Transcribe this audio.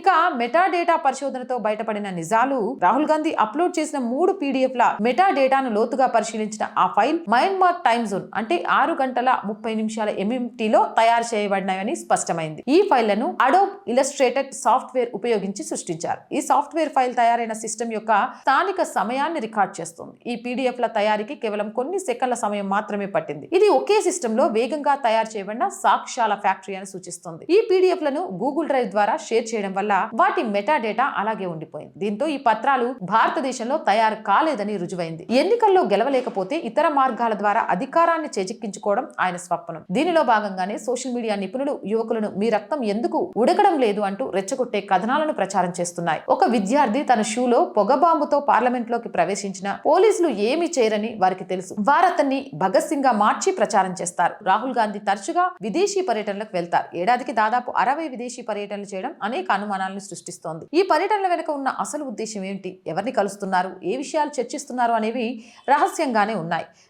ఇక meta data పరిశోధనతో బయటపడిన నిజాలు రాహుల్ గాంధీ అప్లోడ్ చేసిన మూడు పీడిఎఫ్ల మెటా డేటాను లోతుగా పరిశీలించిన ఆ ఫైల్ మయన్మార్ టైమ్ జోన్ అంటే ఆరు గంటల ముప్పై నిమిషాల ఎంఎంటీలో తయారు చేయబడినాయని స్పష్టమైంది. ఈ ఫైళ్ళను అడోబ్ ఇలస్ట్రేటెడ్ సాఫ్ట్వేర్ ఉపయోగించి సృష్టించారు. ఈ సాఫ్ట్వేర్ ఫైల్ తయారైన సిస్టమ్ యొక్క స్థానిక సమయాన్ని రికార్డ్ చేస్తుంది. ఈ పీడిఎఫ్ల తయారీకి కేవలం కొన్ని సెకండ్ల సమయం మాత్రమే పట్టింది. ఇది ఒకే సిస్టంలో వేగంగా తయారు చేయబడిన సాక్ష్యాల ఫ్యాక్టరీ అని సూచిస్తుంది. ఈ పీడిఎఫ్లను గూగుల్ డ్రైవ్ ద్వారా షేర్ చేయడం వల్ల వాటి మెటా డేటా అలాగే ఉండిపోయింది. దీంతో ఈ పత్రాలు భారతదేశంలో తయారు కాలేదని రుజువైంది. ఎన్నికల్లో గెలవలేకపోతే ఇతర మార్గాల ద్వారా అధికారాన్ని చేజిక్కించుకోవడం ఆయన స్వప్నం. దీనిలో భాగంగానే సోషల్ మీడియా నిపుణులు యువకులను మీ రక్తం ఎందుకు ఉడకడం లేదు అంటూ రెచ్చగొట్టే కథనాలను ప్రచారం చేస్తున్నాయి. ఒక విద్యార్థి తన షూలో పొగబాంబుతో పార్లమెంట్లోకి ప్రవేశించిన పోలీసులు ఏమీ చేయరని వారికి తెలుసు. వారతన్ని భగత్ సింగ్గా మార్చి ప్రచారం చేస్తారు. రాహుల్ గాంధీ తరచుగా విదేశీ పర్యటనలకు వెళ్తారు. ఏడాదికి దాదాపు అరవై విదేశీ పర్యటనలు చేయడం అనేక అనుమానం అనుమానాలను సృష్టిస్తోంది. ఈ పర్యటనల వెనుక ఉన్న అసలు ఉద్దేశం ఏమిటి ఎవరిని కలుస్తున్నారు? ఏ విషయాలు చర్చిస్తున్నారు అనేవి రహస్యంగానే ఉన్నాయి.